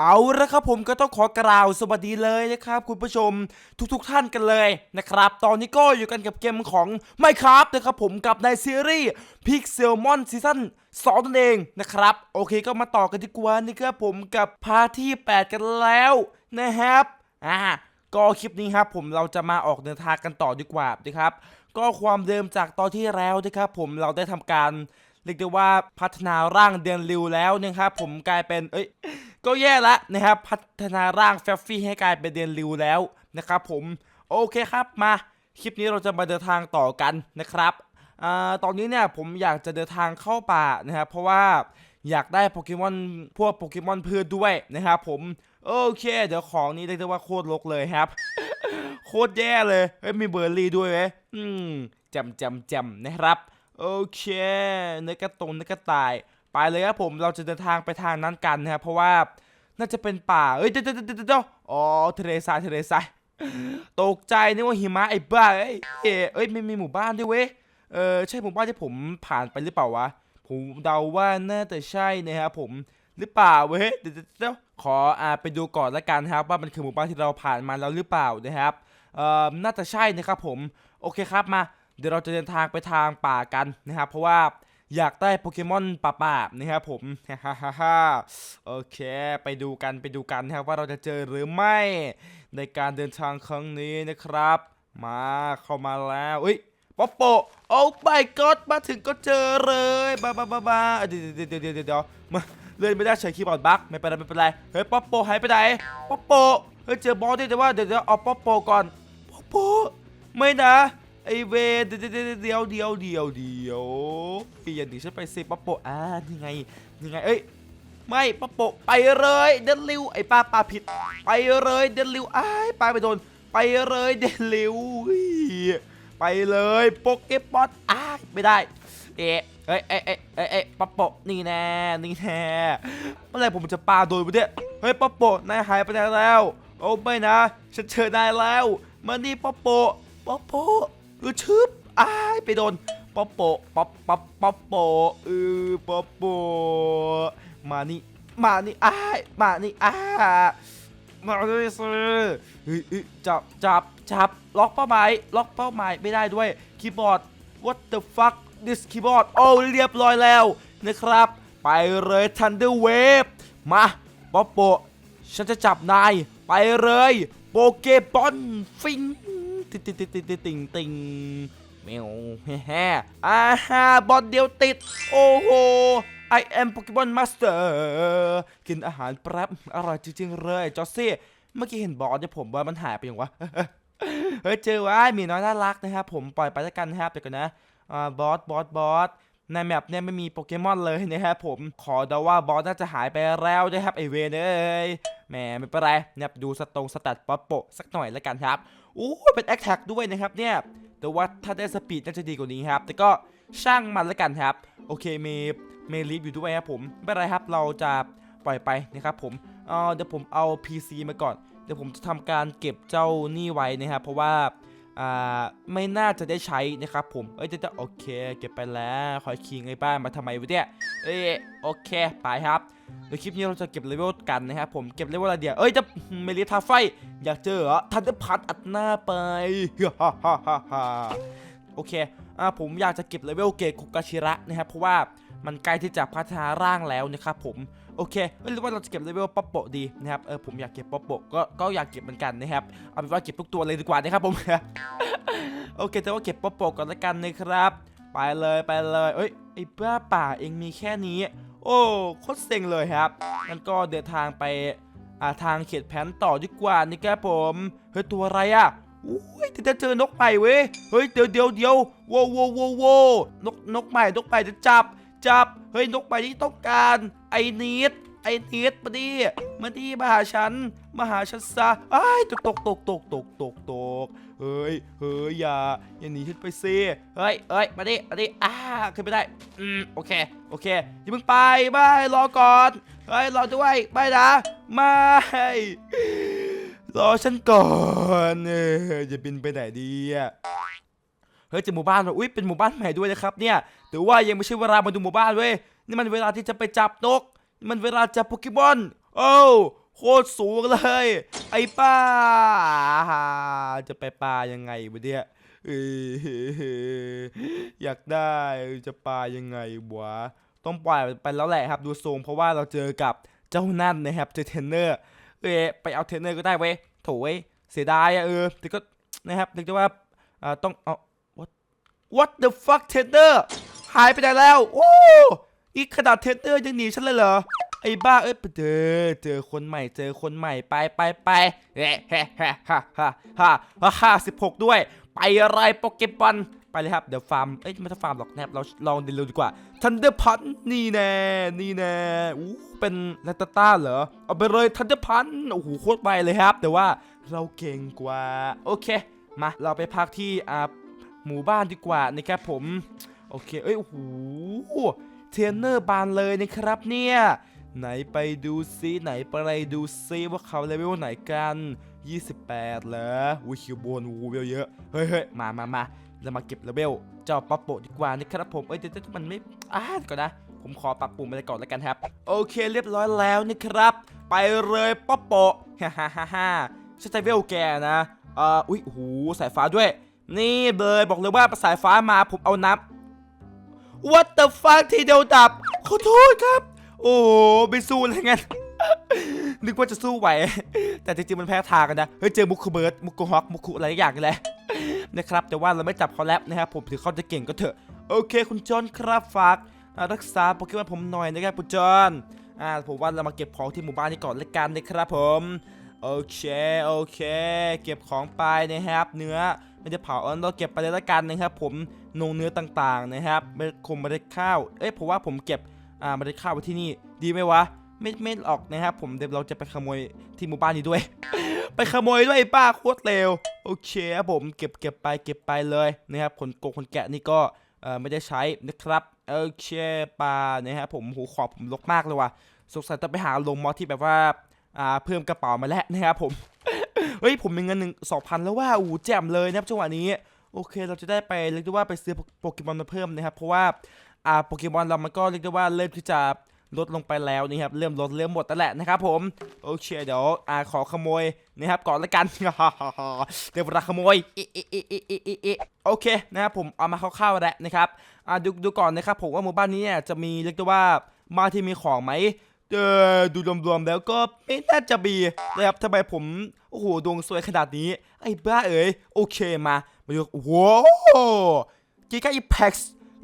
เอาละครับผมก็ต้องขอกล่าวสวัสดีเลยนะครับคุณผู้ชมทุกๆทท่านกันเลยนะครับ ตอนนี้ก็อยู่กันกับเกมของ Minecraft นะครับผมกับในซีรีส์ Pixelmon ซีซั่น2นั่นเองนะครับ โอเคก็มาต่อกันดีกว่านะครับผมกับพาร์ทที่ 8 กันแล้วนะครับอ่าก็คลิปนี้ครับผมเราจะมาออกเดินทางกันต่อดีกว่านะครับ ก็ความเดิมจากตอนที่แล้วนะครับผมเราได้ทำการเรียกได้ว่าพัฒนาร่างเดือนริวแล้วนะครับผมกลายเป็นเอ้ย ก็แย่ละนะครับ พัฒนาร่างแฟฟฟี่ให้กลายเป็นเดนริวแล้วนะครับผม โอเคครับมา คลิปนี้เราจะมาเดินทางต่อกันนะครับอตอนนี้เนี่ยผมอยากจะเดินทางเข้าป่านะครับ เพราะว่าอยากได้โปเกมอนพวกโปเกมอนพืชด้วยนะครับผม โอเค เดี๋ยวของนี้เรียกได้ว่าโคตรลกเลยครับ โคตรแย่เลยเฮ้ยมีเบอร์รี่ด้วยเว้ยอืมจำจำจำนะครับ โอเคเนื้อกระตรงเนื้อกระต่าย ไปเลยครับผมเราจะเดินทางไปทางนั้นกันนะครับเพราะว่าน่าจะเป็นป่าเอ้ยเดี๋ยวเดี๋ยวเดี๋ยวเดี๋ยวอ๋อทะเลทรายทะเลทรายตกใจนึกว่าหิมะไอ้บ้าเอ้ยเอ้ยไม่มีหมู่บ้านด้วยเว้ยเออใช่หมู่บ้านที่ผมผ่านไปหรือเปล่าวะผมเดาว่าน่าจะใช่นะครับผมหรือเปล่าเว้ยเดี๋ยวเดี๋ยวเดี๋ยวขออ่าไปดูก่อนละกันครับ ว่ามันคือหมู่บ้านที่เราผ่านมาแล้วหรือเปล่านะครับเอ่อน่าจะใช่นะครับผมโอเคครับมา เดี๋ยวเราจะเดินทางไปทางป่ากันนะครับ เพราะว่า อยากได้โปเกมอนป่าป่านะครับผมฮ่าฮ่าฮ่าโอเค ไปดูกันไปดูกันนะครับว่าเราจะเจอหรือไม่ในการเดินทางครั้งนี้นะครับ มาเข้ามาแล้วอุ้ยป๊อปโปโอ้ไม่กดมาถึงก็เจอเลยบ้าบ้าบ้าบ้าเดี๋ยวเดี๋ยวเดี๋ยวเดี๋ยวเดี๋ยวมาเลื่อนไม่ได้ใช้คีย์บอร์ดบั๊กไม่เป็นไรไม่เป็นไรเฮ้ยป๊อปโปหายไปไหนป๊อปโปเฮ้ยเจอบอสด้วยแต่ว่าเดี๋ยวเดี๋ยวเอาป๊อปโปก่อนป๊อปโปไม่นะ ไอเวเดี๋ยวเดี๋ยวเดี๋ยวเดี๋ยวเดี๋ยวเดี๋ยวพี่อย่าหนีฉันไปสิป๊อปโปอ่านี่ไงนี่ไงเอ้ยไม่ปปโปไปเลยเดนลิวไอป้าปาผิด ไปเลยเดนลิวไอ้ายปาไปโดนไปเลยเดลิวไปเลยโปเกมอนอ้าไม่ได้ เอ๊ะเอ้ยเอ้ยเอ้ยเอ้ยเอ้ยป๊อปโปนี่แน่นี่แน่เมื่อไรผมจะปาโดนไปเนี่ยเฮ้ยปปโปนายหายไปไหนแล้ว โอ้ไม่นะ ฉันเจอนายแล้วมานี่ป๊อปโปปปโป เออชึบอ้ายไปโดนป๊อปโปป๊อปป๊อปป๊อปโปเออป๊อปโปมานี่มานี่อ้ายมานี่อ้ามาด้วยสิเฮ้ยเฮ้ยจับจับจับล็อกเป้าหมายล็อกเป้าหมายไม่ได้ด้วยคีย์บอร์ด what the fuck this keyboard โอ้เรียบร้อยแล้วนะครับ ไปเลย Thunder Wave มาป๊อปโปฉันจะจับนาย ไปเลย โปเกบอลฟิง ติงติงติงติงติงติงติงแมวแฮ่แฮ่อ่าฮาบอลเดียวติด โอ้โห I am Pokemon Master กินอาหารแป๊บอร่อยจริงๆเลยจอซี่ เมื่อกี้เห็นบอสเนี่ยผมว่ามันหายไปยังวะ เฮ้ยเจอว่ามีน้อยน่ารักนะครับผมปล่อยไปแล้วกันนะครับเดี๋ยวกันนะอ่าบอสบอสบอสในแมปเนี่ยไม่มีโปเกมอนเลยนะครับผมขอเดาว่าบอสน่าจะหายไปแล้วนะครับไอเวนเอ้ยแหมไม่เป็นไรนะครับดูสตรงสตัดป๊อปโปสักหน่อยแล้วกันครับ โอ้เป็นแอคแท็กด้วยนะครับเนี่ยแต่ว่าถ้าได้สปีดน่าจะดีกว่านี้ครับ แต่ก็ช่างมันแล้วกันครับ โอเคเมเมลีฟอยู่ด้วยครับผมไม่เป็นไรครับเราจะปล่อยไปนะครับผมเเดี๋ยวผมเอา PC มาก่อน เดี๋ยวผมจะทำการเก็บเจ้านี่ไว้นะครับ เพราะว่าไม่น่าจะได้ใช้นะครับผม เอ้ยเดี๋ยวๆโอเค เก็บไปแล้ว คอยคิงไอ้บ้านมาทำไมวะเนี่ย เอ้ยโอเค ไปครับ เดี๋ยวคลิปนี้เราจะเก็บเลเวลกันนะครับผมเก็บเลเวลอะไรเดียวเอ้ยจะเมลีทาไฟ อยากเจอเหรอทันจะพัดอัดหน้าไปฮ่าฮ่าฮ่าฮ่าโอเคอ่าผมอยากจะเก็บเลเวลเกคุกาชิระนะครับเพราะว่ามันใกล้ที่จะพัฒนาร่างแล้วนะครับผมโอเคไม่รู้ว่าเราจะเก็บเลเวลป๊อปโปดีนะครับเออผมอยากเก็บป๊อปโปก็ก็อยากเก็บเหมือนกันนะครับเอาเป็นว่าเก็บทุกตัวเลยดีกว่านะครับผมโอเคแต่ว่าเก็บป๊อปโปก่อนละกันนะครับ ไปเลยไปเลยเอ้ยไอ้บ้าป่าเองมีแค่นี้ โอ้โคตรเซ็งเลยครับงั้นก็เดินทางไปอ่าทางเขตแผนต่อดีกว่านี่ครับผมเฮ้ยตัวอะไรอะอุ้ยจะเจอนกใหม่เว้ยเฮ้ยเดี๋ยวเดี๋ยวเดี๋ยวโว้วโว้วโว้วโว้วนกนกใหม่นกใหม่จะจับจับเฮ้ยนกใหม่ที่ต้องการไอ้นิด ไอ้นิดมาดิมาดิมาหาฉัน มาหาฉันซะไอ้ตกตกตกตกตกตกตกเฮ้ยเฮ้ยอย่าอย่าหนีฉันไปซิเฮ้ยเฮ้ยมาดิมาดิอ่าขึ้นไม่ได้อืมโอเคโอเคอย่าเพิ่งไปไม่รอก่อนเฮ้ยรอด้วยไม่นะไม่รอฉันก่อนเออจะบินไปไหนดีอะเฮ้ยเจะหมู่บ้านว่ะอุ้ยเป็นหมู่บ้านใหม่ด้วยนะครับเนี่ยแต่ว่ายังไม่ใช่เวลามาดูหมู่บ้านเว้ยนี่มันเวลาที่จะไปจับนก มันเวลาจับโปเกมอน โอ้โคตรสูงเลย ไอ้ป้า จะไปปลายังไงวะเนี่ยเอ้ยอยากได้จะปลายังไงวะต้องปล่อยไปแล้วแหละครับดูทรงเพราะว่าเราเจอกับเจ้านั่นนะครับเจอเทรนเนอร์เอ้ยไปเอาเทรนเนอร์ก็ได้เว้ยโถเว้ยเสียดายอะเออแต่ก็นะครับนึกว่าอ่าต้องเอา what what the fuck เทรนเนอร์หายไปไหนแล้ว โอ้ นี่ขนาดเทนเนอร์ยังหนีฉันเลยเหรอ ไอ้บ้าเอ้ยเจอเจอคนใหม่เจอคนใหม่ไปไปไปเฮ้เฮ้เฮ้ฮ่าฮ่าฮ่าฮ่าฮ่าสิบหกด้วย ไปอะไรโปเกมอนไปเลยครับเดี๋ยวฟาร์ม เอ้ยไม่ต้องฟาร์มหรอกนะครับเราลองเดินเร็วดีกว่าทันเดอร์พันนี่แน่นี่แน่อู้เป็นลาตาต้าเหรอ เอาไปเลยทันเดอร์พันโอ้โหโคตรไปเลยครับ แต่ว่าเราเก่งกว่า โอเค มาเราไปพักที่อ่าหมู่บ้านดีกว่านะครับผม โอเค เอ้ยโอ้โห เทรนเนอร์บานเลยนะครับเนี่ย ไหนไปดูซิไหนไปดูซิว่าเขาเลเวลไหนกัน 28เหรออุ้ยคิวบนวูเวลเยอะ เฮ้ยเฮ้ยมามามาเรามาเก็บเลเวลเจ้าป๊อปโปดีกว่านะครับผม เอ้ยเดี๋ยวเดี๋ยวมันไม่อ่าเดี๋ยวก่อนนะผมขอปรับปรุงไปก่อนแล้วกันครับ โอเคเรียบร้อยแล้วนะครับ ไปเลยป๊อปโปฮ่าฮ่าฮ่าฮ่าฉันจะเวลแกนะอ่ออุ้ยโอ้โหสายฟ้าด้วย นี่เลยบอกเลยว่าสายฟ้ามาผมเอาน้ำ What the fuck ทีเดียวดับ ขอโทษครับ โอ้โหไม่สู้อะไรงั้น นึกว่าจะสู้ไหว แต่จริงๆมันแพ้ทางกันนะ เฮ้ยเจอมุกคูเบิร์ดมุกคูฮอกมุกคูอะไรอย่างนี่แหละนะครับ แต่ว่าเราไม่จับเขาแล้วนะครับผมถือเขาจะเก่งก็เถอะ โอเค คุณจอนครับฝากรักษาโปเกมอนผมหน่อยนะครับคุณจอนอ่าผมว่าเรามาเก็บของที่หมู่บ้านนี้ก่อนละกันนะครับผม โอเค โอเค เก็บของไปนะครับ เนื้อ ไม่ได้เผาเออเราเก็บไปเลยละกันนะครับ ผมนงเนื้อต่างๆนะครับไม่คมเมล็ดข้าวเอ้ยผมว่าผมเก็บอ่าเมล็ดข้าวไว้ที่นี่ ดีไหมวะไม่ไม่ออกนะครับ ผมเดี๋ยวเราจะไปขโมยที่หมู่บ้านนี้ด้วย ไปขโมยด้วยป้าโคตรเร็วโอเคครับผมเก็บเก็บไปเก็บไปเลยนะครับขนโกงขนแกะนี่ก็เอ่อไม่ได้ใช้นะครับโอเคปลานะครับผมหูขอบผมลกมากเลยว่ะสงสัยต้องไปหาลงมอที่แบบว่าอ่าเพิ่มกระเป๋ามาแล้วนะครับผม เฮ้ยผมมีเงินหนึ่งสองพันแล้วว่าอู้แจ่มเลยนะครับจังหวะนี้โอเคเราจะได้ไปเรียกได้ว่าไปซื้อโปเกมอนมาเพิ่มนะครับเพราะว่าอ่าโปเกมอนเรามันก็เรียกได้ว่าเริ่มที่จะลดลงไปแล้วนะครับเริ่มลดเริ่มหมดแล้วแหละนะครับผมโอเคเดี๋ยวอ่าขอขโมยนะครับก่อนละกันเดี๋ยวเวลาขโมยโอเคนะครับผมเอามาคร่าวๆแล้วนะครับอ่าดูดูก่อนนะครับผมว่าหมู่บ้านนี้เนี่ยจะมีเรียกได้ว่าบ้านที่มีของไหม เออดูรวมๆแล้วก็ไม่น่าจะมีนะครับทำไมผมโอ้โหดวงสวยขนาดนี้ ไอ้บ้าเอ๋ยโอเคมา มาดูโอ้โหกิกาอีแพ็ก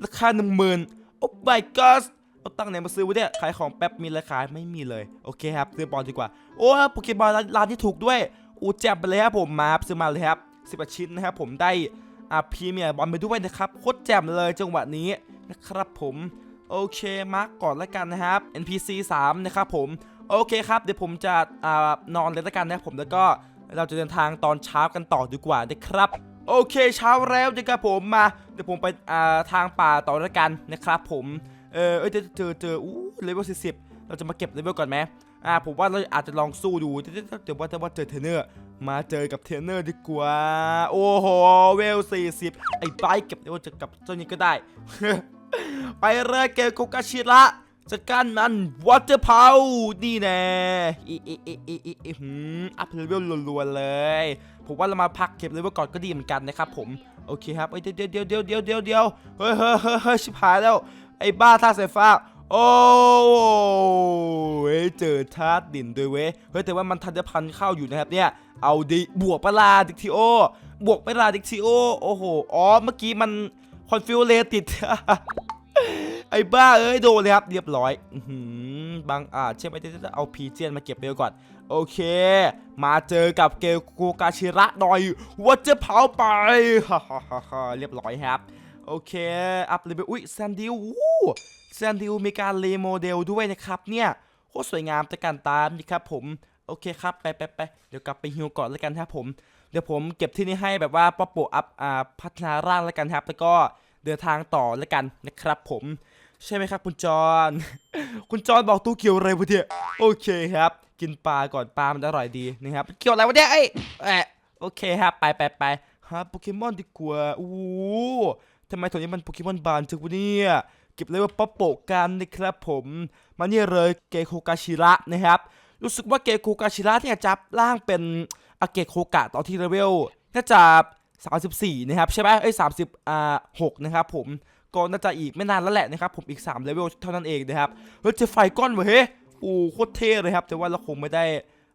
ราคาหนึ่งหมื่นโอ้ my god เอาตั้งไหนมาซื้อวะเนี่ยขายของแป๊บมีราคาไม่มีเลย โอเคครับ ซื้อบอลดีกว่า โอ้โปเกมอนร้านที่ถูกด้วยอูแจ่มไปเลยครับผมมาครับซื้อมาเลยครับสิบชิ้นนะครับผมได้อาพีเมียบอลไปด้วยนะครับโคตรแจ่มเลยจังหวะนี้นะครับผม โอเคมาร์กก่อนแล้วกันนะครับ NPC 3 นะครับผม โอเคครับ เดี๋ยวผมจะอนอนเลยแล้วกันนะครับผมแล้วก็เราจะเดินทางตอนเช้ากันต่อดีกว่านะครับ โอเคเช้าแล้วนะครับผมมาเดี๋ยวผมไปทางป่าต่อแล้วกันนะครับผมเออเจอเจอเจออู้เลเวล40เราจะมาเก็บเลเวลก่อนไหมอ่าผมว่าเราอาจจะลองสู้ดูเดี๋ยวเดี๋ยวว่าจะว่าเจอเทรนเนอร์มาเจอกับเทรนเนอร์ดีกว่า โอ้โหเวล40ไอ้ไบเก็บเลเวลจะกับเจ้านี้ก็ได้ ไปเลยเกลโกกาชิระจัดการมันวอเตอร์พาวนี่แน่อีอีอีอีอีอีหืมอัพเลเวลรัวๆเลย ผมว่าเรามาพักเก็บเลเวลก่อนก็ดีเหมือนกันนะครับผม โอเคครับเอ้ยเดี๋ยวเดี๋ยวเดี๋ยวเดี๋ยวเดี๋ยวเดี๋ยวเฮ้ยเฮ้ยเฮ้ยเฮ้ยชิบหายแล้ว ไอ้บ้าท่าสายฟ้า โอ้เว้ยเจอธาตุดินด้วยเว้ย เฮ้ย แต่ว่ามันทันจะพันเข้าอยู่นะครับเนี่ย เอาดิบวกปลาดิกทีโอ บวกปลาดิกทีโอ โอ้โห อ๋อ เมื่อกี้มัน อนฟิวเลติดไอ้บ้าเอ้ยโดนเลยครับเรียบร้อยบางอาจใช่ไหมจะเอาพีเจียนมาเก็บไปก่อน โอเค มาเจอกับเกลโกกาชิระหน่อยว่าจะเผาไปเรียบร้อยครับ โอเค อัพเลเวลอุ้ยแซนดิวแซนดิวมีการรีโมเดลด้วยนะครับเนี่ยโคตรสวยงามแตะการตามนี่ครับผมโอเคครับไปไปไปเดี๋ยวกลับไปฮิวก่อนแล้วกันครับผม เดี๋ยวผมเก็บที่นี่ให้แบบว่าป๊อปโปอัพอ่าพัฒนาร่างแล้วกันครับแล้วก็ เดินทางต่อแล้วกันนะครับผม ใช่ไหมครับ คุณจอนคุณจอนบอกตู้เกี่ยวอะไรวะเนี่ยโอเคครับ กินปลาก่อนปลามันอร่อยดีนะครับเกี่ยวอะไรวะเนี่ยไอ้แอะโอเคครับไปไปไปหาโปเกมอนดีกว่าอู้หูทำไมตรงนี้มันโปเกมอนบานจังวะเนี่ยเก็บเลยว่าป๊อปโปกันนะครับผมมาเนี่ยเลยเกโคกาชิระนะครับ รู้สึกว่าเกคูกาชิระเนี่ยจะร่างเป็นอาเกโคกะตอนที่เลเวลน่าจะ 34 นะครับใช่ไหมเอ้ย30อ่า6นะครับผมก็น่าจะอีกไม่นานแล้วแหละนะครับผมอีก3เลเวลเท่านั้นเองนะครับเฮ้ยเจอไฟก้อนเว้ยเฮ้ยโอ้โคตรเท่เลยครับ แต่ว่าเราคงไม่ได้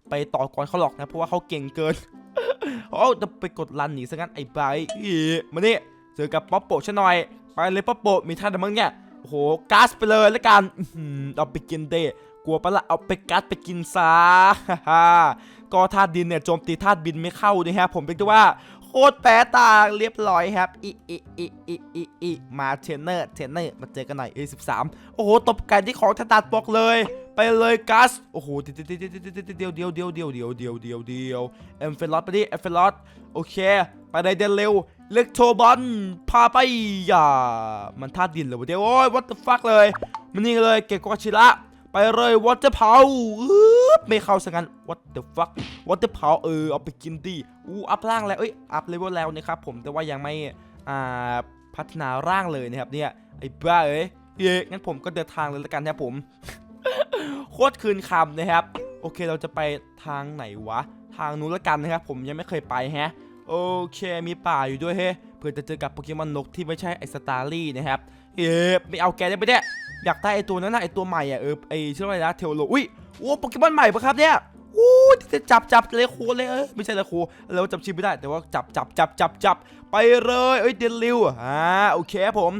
ไปต่อก่อนเขาหรอกนะ เพราะว่าเขาเก่งเกินโอ้จะไปกดรันหนีซะงั้นไอ้ใบอีมาเนี่เจอกับป๊อปโปะชะหน่อย ไปเลยป๊อปโปะมีท่าไหนบ้างเนี่ยโอ้โหก๊าซไปเลยแล้วกันเอาไปกินเดกลัวปะละเอาไปกัดไปกินซะก็ธาตุดินเนี่ยโจมตีธาตุบินไม่เข้านะฮะผมเรียกได้ว่า โคตรแปรตาเรียบร้อยครับอีอีอีอีอีอีมาเทรนเนอร์เทรนเนอร์มาเจอกันหน่อยเอสิบสามโอ้โหตบไก่ที่ของถนัดบอกเลย ไปเลยกัสโอ้โหเดียวเดียวเดียวเดียวเดียวเดียวเดียวเดียวเดียวเอ็มเฟลอตไปดิเอ็มเฟลอตโอเคไปเลยเดินเร็วเล็กโทบอลพาไปอย่ามันธาดินเหรอวะเดี๋ยวโอ้ย what the fuck เลยมันนี่เลยเกกชิระ ไปเลยวอเตอร์เพาไม่เข้าสักงกัน what the fuck วอเตอร์เพาเออเอาไปกินดิอู้อัพร่างแล้วเอ้ยอัพเลเวลแล้วนะครับผมแต่ว่ายังไม่อ่าพัฒนาร่างเลยนะครับเนี่ยไอ้บ้าเอ้ยเย้งั้นผมก็เดินทางเลยละกันนะครับผมโคตรคืนคำนะครับ โอเคเราจะไปทางไหนวะ ทางนู้นละกันนะครับ ผมยังไม่เคยไปแฮะ โอเคมีป่าอยู่ด้วยเฮ้เพื่อจะเจอกับโปเกมอนนกที่ไม่ใช่ไอสตาร์ลี่นะครับ เอ๊ะไม่เอาแกได้ไปเนี่ยอยากได้ไอตัวนั้นนะไอตัวใหม่อะเออไอชื่ออะไรนะเทโลอุ้ยโอ้โปเกมอนใหม่ปะครับเนี่ยอู้จะจับจับเลยโคเลยเออไม่ใช่เลยโคเราจับชิมไม่ได้แต่ว่าจับจับจับจับจับไปเลยเอ้ยเดลิวอ่าโอเคผม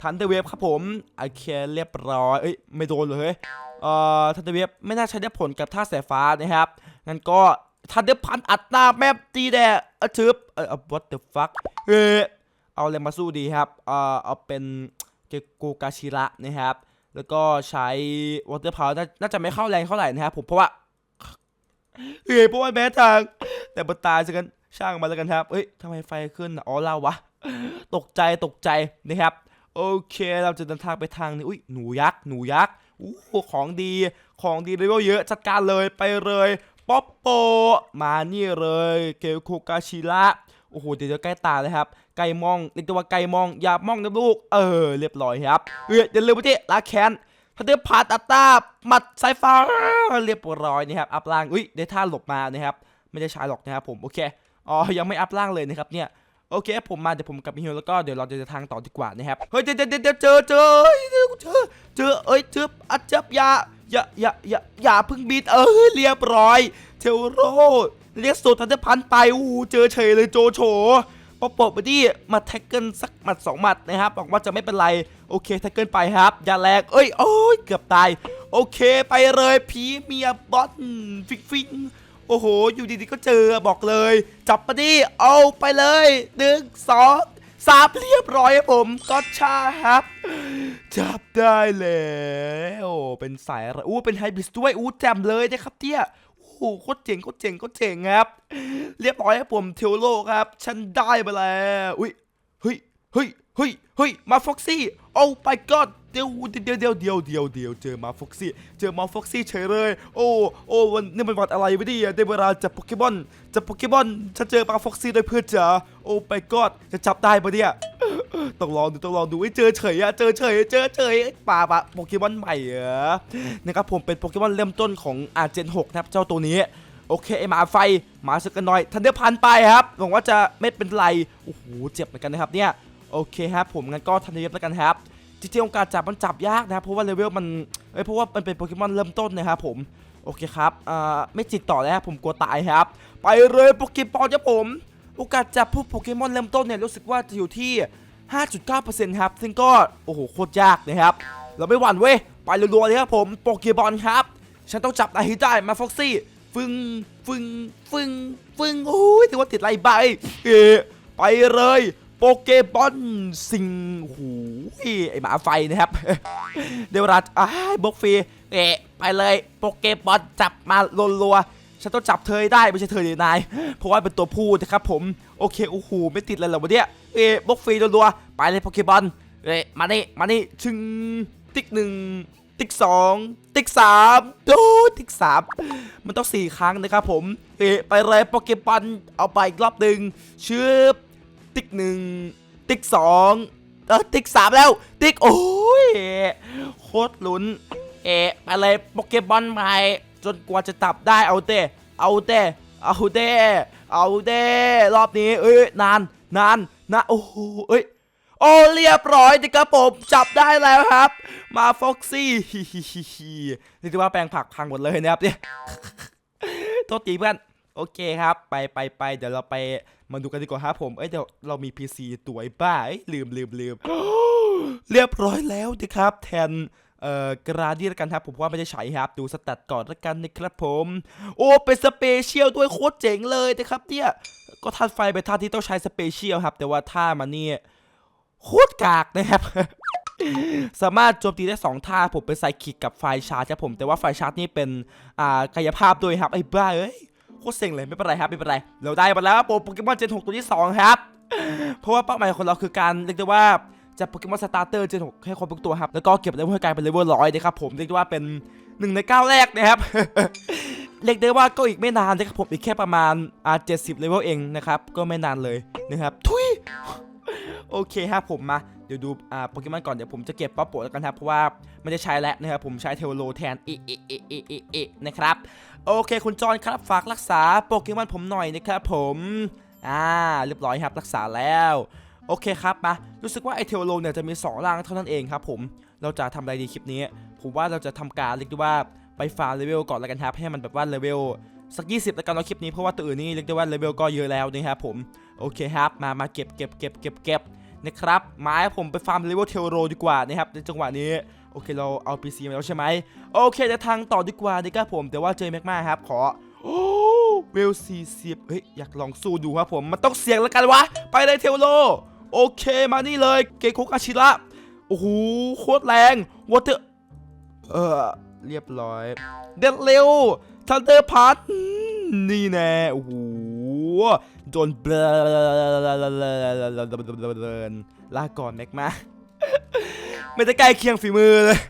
ทันเดเวฟครับผมโอเคเรียบร้อยเอ้ยไม่โดนเลยเอ่อทันเดเวฟไม่น่าใช้ได้ผลกับท่าสายฟ้านะครับงั้นก็ทันเดอพันอัดหน้าแมปตีแดดอะชึบเออ what the fuck เออเอาอะไรมาสู้ดีครับเอ่อเอาเป็น เกโกกาชิระนะครับ แล้วก็ใช้วอเตอร์พาวน่าจะไม่เข้าแรงเท่าไหร่นะครับผมเพราะว่าเฮ้ยเพราะว่าแม้ทาง แต่บตายซะกันช่างมาแล้วกันครับเอ้ยทำไมไฟขึ้นอ๋อเราวะ ตกใจตกใจนะครับโอเคเราจะเดินทางไปทางนี้อุ้ยหนูยักษ์หนูยักษ์อู้ของดีของดีเลเวลเยอะจัดการเลยไปเลยป๊อปโปมานี่เลยเกลโคกาชิระโอ้โหเดี๋ยวจะใกล้ตาเลยครับ ไก่มองเรียกได้ว่าไก่มองอย่ามองนะลูก เออ เรียบร้อยครับเอออย่าลืมไปที่ลาแคนถ้าเดือผ่าตัดตาหมัดสายฟ้าเรียบร้อยนะครับอัพล่างอุ้ยได้ท่าหลบมานะครับไม่ได้ใช้หรอกนะครับผมโอเคอ๋อยังไม่อัพล่างเลยนะครับเนี่ยโอเคผมมาเดี๋ยวผมกลับไปฮิวแล้วก็เดี๋ยวเราจะเดินทางต่อดีกว่านะครับเฮ้ยเดี๋ยวเดี๋ยวเดี๋ยวเจอเจอเจอเจอเจอเอ้ยเจออัจฉบยาอย่าอย่าอย่าอย่าพึ่งบิดเออเรียบร้อย เทวโรเรียกสูตรทันเดพันไปอู้เจอเฉยเลยโจโฉ ปอปอบดี้มาแท็กเกิลสักหมัดสองหมัดนะครับหวังว่าจะไม่เป็นไร โอเคแท็กเกิลไปครับอย่าแรงเอ้ยโอ้ยเกือบตาย โอเคไปเลยพีเมียบอสฟิกฟิกโอ้โห อยู่ดีๆก็เจอบอกเลย จับมาดิเอาไปเลยหนึ่งสองสามเรียบร้อยครับผมก็ชาครับ จับได้แล้วเป็นสายระอู้เป็นไฮบริดด้วยอู้แจ่มเลยนะครับเตี้ย หโคตรเจ๋งโคตรเจ๋งโคตรเจ๋งครับ เรียบร้อยครับผมเทวโลครับ ฉันได้มาแล้วอุ้ยเฮ้ยเฮ้ยเฮ้ยเฮ้ยมาฟ็อกซี่โอ้ไปก็เดี๋ยวเดี๋ยวเดี๋ยวเดี๋ยวเดี๋ยวเดี๋ยวเจอมาฟ็อกซี่เจอมาฟ็อกซี่เฉยเลย โอ้โอ้วันนี่มันวันอะไรวะเนี่ยได้เวลาจับโปเกมอนจับโปเกมอนฉันเจอมาฟ็อกซี่ด้วยเพื่อนจ๋าโอ้ไปก็จะจับได้ปะเนี่ย ต้องลองดูต้องลองดูไอ้เจอเฉยอะเจอเฉยเจอเฉยป่าปะโปเกมอนใหม่เหรอนะครับผมเป็นโปเกมอนเริ่มต้นของอาเจน6นะครับเจ้าตัวนี้โอเคไอหมาไฟหมาสึกกันหน่อยทันเดอร์พันไปครับหวังว่าจะไม่เป็นไรโอ้โหเจ็บเหมือนกันนะครับเนี่ยโอเคครับผมงั้นก็ทันเดอร์แล้วกันครับจริงๆโอกาสจับมันจับยากนะครับเพราะว่าเลเวลมันเอ้เพราะว่ามันเป็นโปเกมอนเริ่มต้นนะครับผมโอเคครับอ่าไม่จิตต่อแล้วผมกลัวตายครับ ไปเลยโปเกมอนครับผม โอกาสจับพวกโปเกมอนเริ่มต้นเนี่ยรู้สึกว่าจะอยู่ที่ 5.9%ครับ ซึ่งก็ โอ้โห โคตรยากนะครับ เราไม่หวั่นเว้ย ไปรัวๆเลยครับผม โปเกมอนครับ ฉันต้องจับนายให้ได้ มาฟ็อกซี่ ฟึง ฟึง ฟึง ฟึง โอ้ยถือว่าติดไรใบ เอะไปเลย โปเกมอนสิงโอ้โหไอหมาไฟนะครับ เดี๋ยวเวลาอ้าบล็อกฟรี เอไปเลย โปเกมอนจับมารัวๆ ฉันต้องจับเธอได้ไม่ใช่เธอเดียนาย เพราะว่าเป็นตัวผู้นะครับผม โอเคโอ้โหไม่ติดเลยเหรอวะเนี่ยเอะบล็อกฟรีรัวๆไปเลยโปเกมอนเอะมานี่มานี่ชึงติ๊กหนึ่งติ๊กสองติ๊กสามโอ้ติ๊กสามมันต้องสี่ครั้งนะครับผมเอะไปเลยโปเกมอนเอาไปอีกรอบหนึ่งชืบติ๊กหนึ่งติ๊กสองเออติ๊กสามแล้ว ติ๊กโอ้ยโคตรลุ้น เอะไปเลยโปเกมอนใหม่ จนกว่าจะจับได้เอาเต้เอาเต้เอาเต้เอาเต้รอบนี้เอ้ยนานนานนะโอ้โหเอ้ยโอ้เรียบร้อยนะครับผมจับได้แล้วครับ มาฟ็อกซี่ฮิฮิฮิฮินี่ถือว่าแปลงผักพังหมดเลยนะครับเนี่ยโทษทีเพื่อนโอเคครับ ไปไปไปเดี๋ยวเราไปมาดูกันดีกว่าครับผม เอ้ยเดี๋ยวเรามี PC ตัวไอ้บ้าลืมลืมลืมเรียบร้อยแล้วนะครับ แทน เอ่อกราดีแล้วกันครับ ผมว่าไม่ได้ใช้ครับ ดูสแตทก่อนแล้วกันนะครับผม โอ้ เป็นสเปเชียลด้วยโคตรเจ๋งเลยนะครับเนี่ย ก็ธาตุไฟเป็นธาตุที่ต้องใช้สเปเชียลครับ แต่ว่าท่ามันนี่โคตรกากนะครับสามารถโจมตีได้ 2 ท่าผมเป็นไซคิกกับไฟชาร์จครับผมแต่ว่าไฟชาร์จนี่เป็นอ่ากายภาพด้วยครับไอ้บ้าเอ้ยโคตรเซ็งเลยไม่เป็นไรครับไม่เป็นไร เราได้มาแล้วครับผมโปเกมอนเจน6ตัวที่ 2 ครับ เพราะว่าเป้าหมายของเราคือการเรียกได้ว่า จะโปเกมอนสตาร์เตอร์เจน6ให้ครบทุกตัวครับ แล้วก็เก็บเลเวลให้กลายเป็นเลเวลร้อยนะครับผมเรียกได้ว่าเป็นหนึ่งในก้าแรกนะครับเรียกได้ว่าก็อีกไม่นานนะครับผมอีกแค่ประมาณอ่า70เลเวลเองนะครับก็ไม่นานเลยนะครับทุยโอเคครับผมมาเดี๋ยวดูอ่าโปเกมอนก่อนเดี๋ยวผมจะเก็บป๊อปโปแล้วกันครับเพราะว่าไม่ได้ใช้แล้วนะครับผมใช้เทโลแทนเอเอเอเอเอเอนะครับโอเคคุณจอนครับฝากรักษาโปเกมอนผมหน่อยนะครับผมอ่าเรียบร้อยครับรักษาแล้ว โอเคครับมารู้สึกว่าไอเทโลเนี่ยจะมี2ร่างเท่านั้นเองครับผมเราจะทำอะไรดีคลิปนี้ ผมว่าเราจะทำการเรียกได้ว่าไปฟาร์มเลเวลก่อนแล้วกันครับให้มันแบบว่าเลเวลสัก 20แล้วกันเนาคลิปนี้เพราะว่าตัวอื่นนี่เรียกได้ว่าเลเวลก็เยอะแล้วนะครับผมโอเคครับมามาเก็บเก็บเก็บเก็บเก็บนะครับมาให้ผมไปฟาร์มเลเวลเทโรดีกว่านะครับในจังหวะนี้โอเคเราเอา PC มาแล้วใช่ไหมโอเคเดี๋ยวทางต่อดีกว่านะครับผม แต่ว่าเจอแม็กมาครับขอโอ้เวลสี่สิบเฮ้ยอยากลองสู้ดูครับผมมันต้องเสี่ยงแล้วกันวะ ไปเลยเทโร โอเคมานี่เลยเกโคกาชิระโอ้โหโคตรแรงวอเตอร์เออเรียบร้อย เด็ดเร็วทันเดอร์พัทนี่แน่โอ้โหโดนเบลลาก่อนแม็กมาไม่ได้ใกล้เคียงฝีมือเลย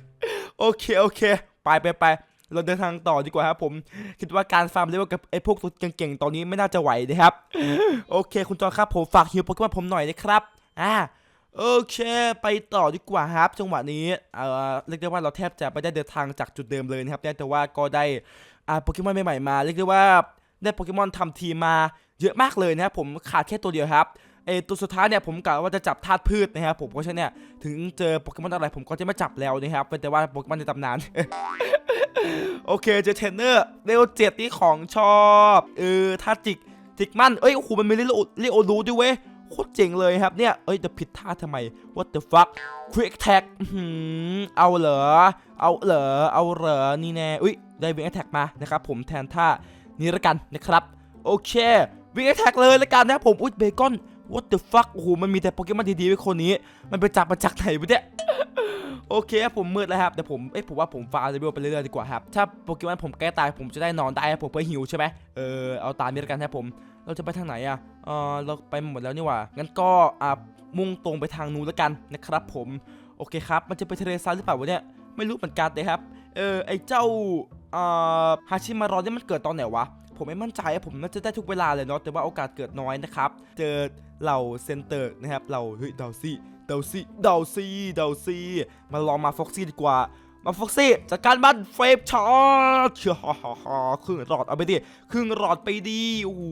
โอเค โอเค ไปไปไป เราเดินทางต่อดีกว่าครับผม คิดว่าการฟาร์มเลเวลกับไอ้พวกตัวเก่งๆตอนนี้ไม่น่าจะไหวนะครับ โอเค คุณจอครับผมฝากฮิวโปเกมอนผมหน่อยนะครับอ่าโอเค ไปต่อดีกว่าครับ จังหวะนี้เอ่อเรียกได้ว่าเราแทบจะไม่ได้เดินทางจากจุดเดิมเลยนะครับ แต่ว่าก็ได้อ่าโปเกมอนใหม่ๆมา เรียกได้ว่าได้โปเกมอนทำทีมมาเยอะมากเลยนะครับผมขาดแค่ตัวเดียวครับ เอตัวสุดท้ายเนี่ยผมกะว่าจะจับธาตุพืชนะครับผมเพราะฉะนั้นเนี่ยถึงเจอโปเกมอนอะไรผมก็จะไม่จับแล้วนะครับเป็นแต่ว่าโปเกมอนในตำนานโอเคเจอเทรนเนอร์เลวเจ็ดนี่ของชอบเออทาจิกจิกมันเอ้ยโอ้โหมันมีลิโอลิโอรูด้วยเว้ยโคตรเจ๋งเลยครับเนี่ย เอ้ยแต่ผิดท่าทำไม what the fuck quick attack เอาเหรอ เอาเหรอ เอาเหรอ นี่แน่ อุ้ยได้วิ่ง attack มานะครับผมแทนท่านี้ละกันนะครับ โอเควิ่ง attack เลยละกันนะผม อุ้ยเบคอน what the fuck โอ้โหมันมีแต่โปเกมอนดีๆไว้คนนี้ มันไปจับมาจากไหนวะเนี่ยโอเคครับผมมืดแล้วครับแต่ผมเอ้ยผมว่าผมฟาร์มเลเวลไปเรื่อยๆดีกว่าครับถ้าโปเกมอนผมใกล้ตายผมจะได้นอนได้ผมเพื่อหิวใช่ไหมเออเอาตามนี้ละกันครับผมเราจะไปทางไหนอะเออเราไปหมดแล้วนี่หว่างั้นก็อ่ามุ่งตรงไปทางนู้นแล้วกันนะครับผมโอเคครับมันจะไปทะเลทรายหรือเปล่าวะเนี่ยไม่รู้เหมือนกันเลยครับเออไอเจ้าอ่าฮาชิมารอนนี่มันเกิดตอนไหนวะผมไม่มั่นใจผมน่าจะได้ทุกเวลาเลยเนาะแต่ว่าโอกาสเกิดน้อยนะครับเจอ เหล่าเซนเตอร์นะครับเหล่าเฮ้ยเดาซี่เดาซี่เดาซี่เดาซี่มาลองมาฟ็อกซี่ดีกว่ามาฟ็อกซี่จัดการมันเฟรมชาร์จฮ่าฮ่าฮ่าครึ่งหลอดเอาไปดิครึ่งหลอดไปดีโอ้โห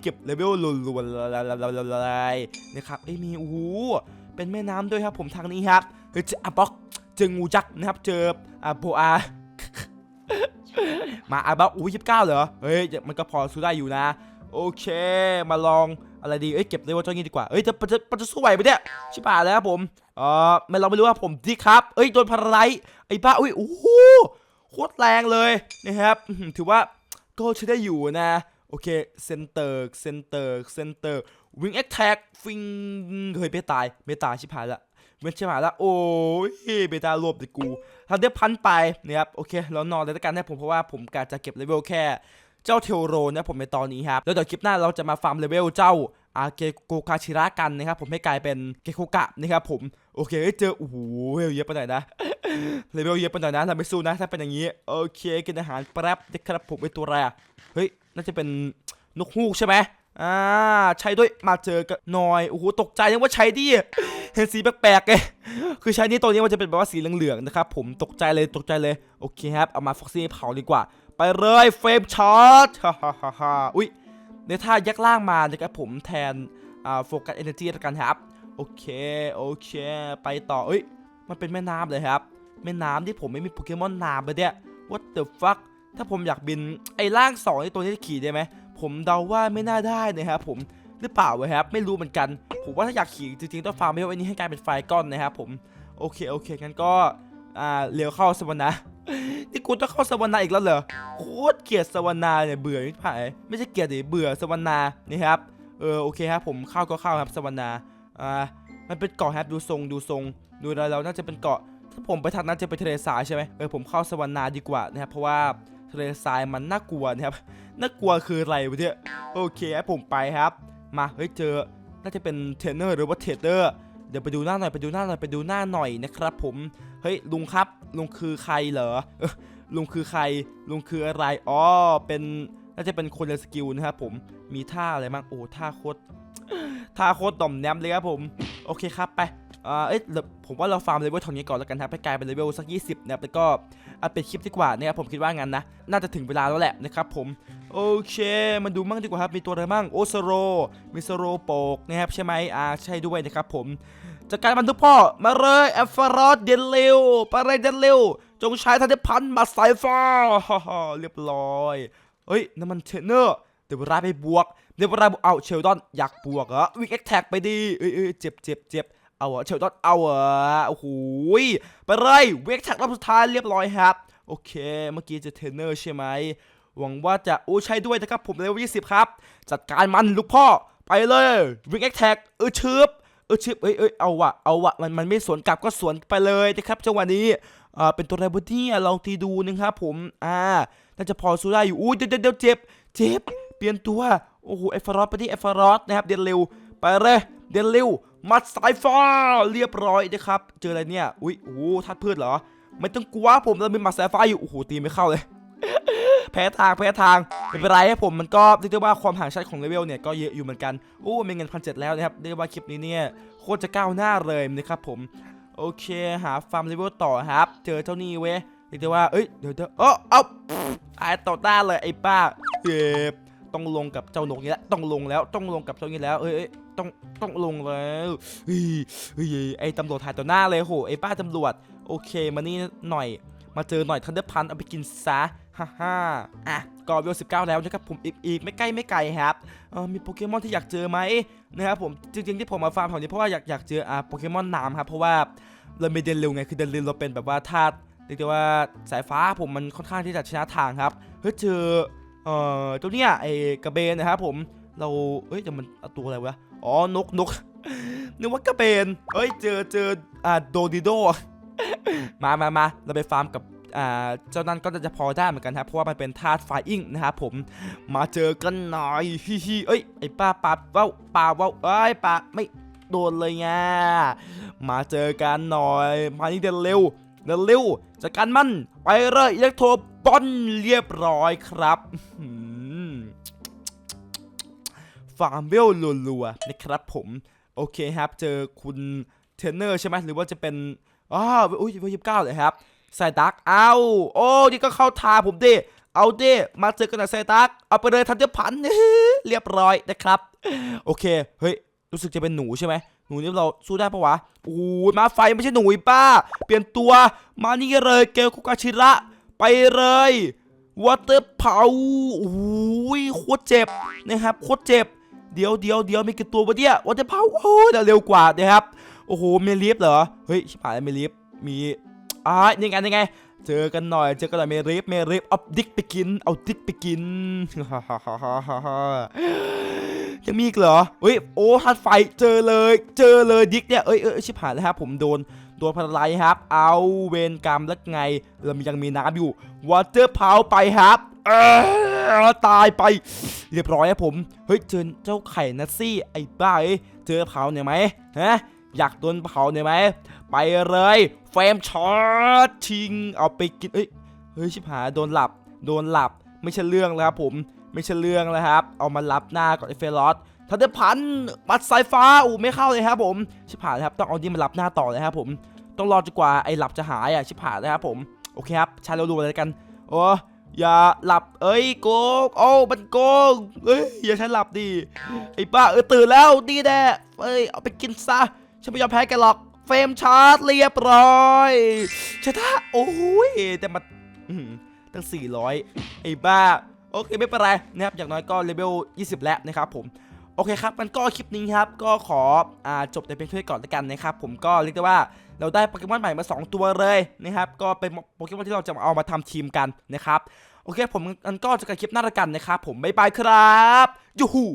เก็บเลเวลรัวๆเลยนะครับไอ้มีโอ้โหเป็นแม่น้ำด้วยครับผมทางนี้ครับเฮ้ยเจออาบ็อกเจองูยักษ์นะครับเจออาโบอามาอาบ็อกอู้ยี่สิบเก้าเหรอ เฮ้ย มันก็พอสู้ได้อยู่นะ โอเค มาลองอะไรดี เอ้ย เก็บเลเวลเจ้างี้ดีกว่า เอ้ย จะจะจะสู้ไหวไหมเนี่ย ชิบหายแล้วครับผม เออไม่เราไม่รู้ว่าผมดีครับ เอ้ย โดนพาราไลท์ไอ้บ้าอุ้ย โอ้โห โคตรแรงเลยนะครับ ถือว่าก็ใช้ได้อยู่นะ โอเค เซนเตอร์ เซนเตอร์ เซนเตอร์วิงแอคแท็กฟิงเฮ้ยไม่ตายไม่ตายชิบหายละเว้นชิบหายละโอ้ยเบต้ารวบดิกูทันเดพันไปนะครับ โอเคเรานอนเลยแล้วกันนะผมเพราะว่าผมกะจะเก็บเลเวลแค่ เจ้าเทโรนะผมในตอนนี้ครับแล้วเดี๋ยวคลิปหน้าเราจะมาฟาร์มเลเวลเจ้าอาเกโกคาชิระกันนะครับผมให้กลายเป็นเกโกกะนะครับผมโอเคเจอโอ้โหเยอะไปหน่อยนะเลเวลเยอะไปหน่อยนะเราไม่สู้นะถ้าเป็นอย่างนี้โอเคกินอาหารแป๊บนะครับผมเป็นตัวแรกเฮ้ยน่าจะเป็นนกฮูกใช่ไหม อ่าใช้ด้วยมาเจอกันหน่อยโอ้โหตกใจยังว่าใช้ดิเห็นสีแปลกๆไงคือใช้นี่ตัวนี้มันจะเป็นแบบว่าสีเหลืองๆนะครับผมตกใจเลยตกใจเลยโอเคครับเอามาฟ็อกซี่เผาดีกว่า ไปเลยเฟรมชาร์จฮ่าฮ่าฮ่าฮ่าอุ้ยในท่ายักล่างมานะครับผมแทนอ่าโฟกัสเอเนจีแล้วกันครับโอเคโอเค ไปต่อเอ้ยมันเป็นแม่น้ำเลยครับแม่น้ำที่ผมไม่มีโปเกมอนน้ำไปเนี่ย what the fuck ถ้าผมอยากบินไอ้ล่างสองไอ้ตัวนี้ขี่ได้ไหม ผมเดาว่าไม่น่าได้นะครับผมหรือเปล่าวะครับ ไม่รู้เหมือนกัน ผมว่าถ้าอยากขี่จริงๆต้องฟาร์มให้ไว้นี้ให้กลายเป็นไฟก้อนนะครับผมโอเคโอเคงั้นก็อ่าเลี้ยวเข้าสวรรค์นะนี่กูต้องเข้าสวรรค์อีกแล้วเหรอโคตรเกลียดสวรรค์เนี่ยเบื่อไม่ผ่านไม่ใช่เกลียดดิเบื่อสวรรค์นี่ครับเออโอเคครับผมเข้าก็เข้าครับสวรรค์อ่ามันเป็นเกาะครับดูทรงดูทรง ดูแล้วเราน่าจะเป็นเกาะถ้าผมไปทางนั้นจะไปทะเลทราใช่ไหมเออผมเข้าสวรรค์ดีกว่านะครับเพราะว่า ทะเลทรายมันน่ากลัวนะครับน่ากลัวคืออะไรวะเนี่ยโอเคผมไปครับ มาเฮ้ยเจอน่าจะเป็นเทรนเนอร์หรือว่าเทรดเดอร์เดี๋ยวไปดูหน้าหน่อยไปดูหน้าหน่อยไปดูหน้าหน่อยนะครับ ผมเฮ้ยลุงครับลุงคือใครเหรอลุงคือใครลุงคืออะไรอ๋อเป็นน่าจะเป็นคนลสกิลนะครับผมมีท่าอะไรบ้างโอ้ท่าโคตรท่าโคตรต่อมแนมเลยครับผม โอเคครับไปอ่าเอ้ยเดี๋ยวผมว่าเราฟาร์มเลเวลเท่านี้ก่อนแล้วกันครับให้กลายเป็นเลเวลสัก 20นะครับแล้วก็ อัปเดตคลิปดีกว่านะครับผมคิดว่างั้นนะ น่าจะถึงเวลาแล้วแหละนะครับผมโอเคมาดูมั่งดีกว่าครับมีตัวอะไรบ้างโอสโรมีสโรโปกนะครับใช่ไหมอ่าใช่ด้วยนะครับผมจากการบันทึกพ่อมาเลยแอฟฟารอสเดนเร็วไปเลยเดนเร็วจงใช้ทันเดพันธ์มาสายฟ้าฮ่าเรียบร้อยเฮ้ยนั่นมันเทนเนอร์เดี๋ยวเวลาไปบวกเดี๋ยวเวลาเอาเชลดอนอยากบวกเหรอวิกแอคแท็กไปดีเอ้ยเอ้ยเจ็บเจ็บเจ็บ เอาเหรอเชลดอนเอาเหรอโอ้โหยไปเลยเวกแท็กรอบสุดท้ายเรียบร้อยครับ โอเค เมื่อกี้จะเทรนเนอร์ใช่ไหมหวังว่าจะโอ้ใช่ด้วยนะครับผมเลเวล20ครับ จัดการมันลูกพ่อไปเลยวิกแอคแท็กเออชืบเออชืบเอ้ยเอ้ยเอาวะเอาวะมันมันไม่สวนกลับก็สวนไปเลยนะครับจังหวะนี้อ่าเป็นตัวไรบที่ลองตีดูนะครับผมอ่าน่าจะพอสู้ได้อยู่อู้เดี๋ยวเดี๋ยวเดี๋ยวเจ็บเจ็บเปลี่ยนตัวโอ้โหเอฟฟารอสไปที่เอฟฟารอสนะครับเดินเร็วไปเลยเดินเร็ว มัดสายฟ้าเรียบร้อยนะครับ เจออะไรเนี่ย อุ้ยโอ้โหทัดพืชเหรอ ไม่ต้องกลัวผมเรามีมัดสายฟ้าอยู่โอ้โหตีไม่เข้าเลย แพ้ทางแพ้ทางไม่เป็นไรให้ผมมันก็เรียกได้ว่าความห่างชั้นของเลเวลเนี่ยก็เยอะอยู่เหมือนกันโอ้มีเงินพันเจ็ดแล้วนะครับเรียกว่าคลิปนี้เนี่ยโคตรจะก้าวหน้าเลยนะครับผมโอเคหาฟาร์มเลเวลต่อครับ เจอเจ้านี่เว้ยเรียกได้ว่าเอ้ยเดี๋ยวเดี๋ยวเอ้าเอาตายต่อหน้าเลยไอ้ป้าเจ็บต้องลงกับเจ้านกนี้แล้วต้องลงแล้วต้องลงกับเจ้านี้แล้วเอ้ยเอ้ย ต้องต้องลงแล้วเฮ้ยเฮ้ยไอ้ตำรวจถ่ายต่อหน้าเลยโหไอ้ป้าตำรวจ โอเคมานี่หน่อย มาเจอหน่อยทันเดอร์พันเอาไปกินซะฮ่าฮ่าอะก็เวลสิบเก้าแล้วนะครับผมอีกอีกไม่ใกล้ไม่ไกลครับเออมีโปเกมอนที่อยากเจอไหมนะครับผมจริงๆที่ผมมาฟาร์มแถวนี้เพราะว่าอยากอยากเจออะโปเกมอนน้ำครับเพราะว่าเรามีเดนเร็วไงคือเดินเร็วเราเป็นแบบว่าธาตุเรียกได้ว่าสายฟ้าผมมันค่อนข้างที่จะชนะทางครับเฮ้ยเจอเอ่อตัวเนี้ยไอ้กระเบนนะครับผมเราเอ้ยแต่มันตัวอะไรวะ อ๋อนกนกนึกว่ากระเบนเอ้ยเจอเจออ่าโดดิโดมามามาเราไปฟาร์มกับอ่าเจ้านั้นก็จะพอได้เหมือนกันครับเพราะว่ามันเป็นธาตุไฟอิงนะครับผมมาเจอกันหน่อยฮิฮิเอ้ยไอ้ป้าป้าว้าปาว้าเอ้ยปาไม่โดนเลยไงมาเจอกันหน่อย มานี่เดินเร็วเร็วเร็วจัดการมันไปเลยอิเล็กโทรบอลเรียบร้อยครับ ฟาร์มเวลลัวๆนะครับผมโอเคครับเจอคุณเทรนเนอร์ใช่ไหมหรือว่าจะเป็นอ้าวอุ้ยยี่สิบเก้าเลยครับไซดักเอาโอ้นี่ก็เข้าทาผมดิเอาดิมาเจอกันหน่อยไซดักเอาไปเลยทันเดพันเรียบร้อยนะครับ โอเคเฮ้ยรู้สึกจะเป็นหนูใช่ไหมหนูนี่เราสู้ได้ปะวะโอ้ยมาไฟไม่ใช่หนูป้า เปลี่ยนตัวมานี่เลยเกลคุกาชิระไปเลยวอเตอร์เผาโอ้ยโคตรเจ็บนะครับโคตรเจ็บ เดี๋ยวเดี๋ยวเดี๋ยวมีกี่ตัววะเนี่ยวอเตอร์เผาโอ้ยเร็วกว่านะครับ โอ้โหเมลิฟเหรอ เฮ้ยชิบหายแล้วเมลิฟมีอ่ายังไงยังไง เจอกันหน่อย เจอกันหน่อยเมริฟเมริฟเอาดิกไปกิน เอาดิกไปกินยังมีอีกเหรอเฮ้ย โอ้ทัดไฟ เจอเลย เจอเลยดิกเนี่ย เอ้ยเอ้ยชิบหายแล้วครับ ผมโดนโดนพลัยครับ เอาเวรกรรมแล้วไง เรายังมีน้ำอยู่ วอเตอร์พาไปครับ เออ ตายไป เรียบร้อยครับผม เฮ้ยเจอเจ้าไข่นัซซี่ไอ้บ้าเอ้ยเจอเผาเนี่ยไหมฮะอยากโดนเผาเนี่ยไหมไปเลยเฟรมช็อตชิงเอาไปกินเอ้ยเฮ้ยชิบหายโดนหลับโดนหลับไม่ใช่เรื่องแล้วครับผมไม่ใช่เรื่องแล้วครับ เอามารับหน้าก่อนไอ้เฟรอสทันเดพันมัดสายฟ้าอู้ไม่เข้าเลยครับผมชิบหายครับต้องเอานี่มารับหน้าต่อเลยครับผมต้องรอจนกว่าไอ้หลับจะหายอะชิบหายแล้วครับผมโอเคครับชาเราดูเลยกันโอ้ อย่าหลับ เอ้ยโกงโอ้มันโกงเอ้ยอย่าใช้หลับดิไอ้ป้าเออตื่นแล้วดีแน่เอ้ยเอาไปกินซะฉันไม่ยอมแพ้แกหรอก เฟรมชาร์จเรียบร้อยชนะโอ้ยแต่มันตั้ง 400 ไอ้บ้า โอเคไม่เป็นไรนะครับอย่างน้อยก็เลเวล 20 แล้วนะครับผมโอเคครับมันก็คลิปนี้ครับก็ขออ่าจบแต่เพียงเท่านี้ก่อนแล้วกันนะครับผมก็เรียกได้ว่า เราได้โปเกมอนใหม่มา 2 ตัวเลยนะครับก็เป็นโปเกมอนที่เราจะเอามาทำทีมกันนะครับโอเคผมอันก็จะกันคลิปหน้าละกันนะครับผมบ๊ายบายครับยูฮู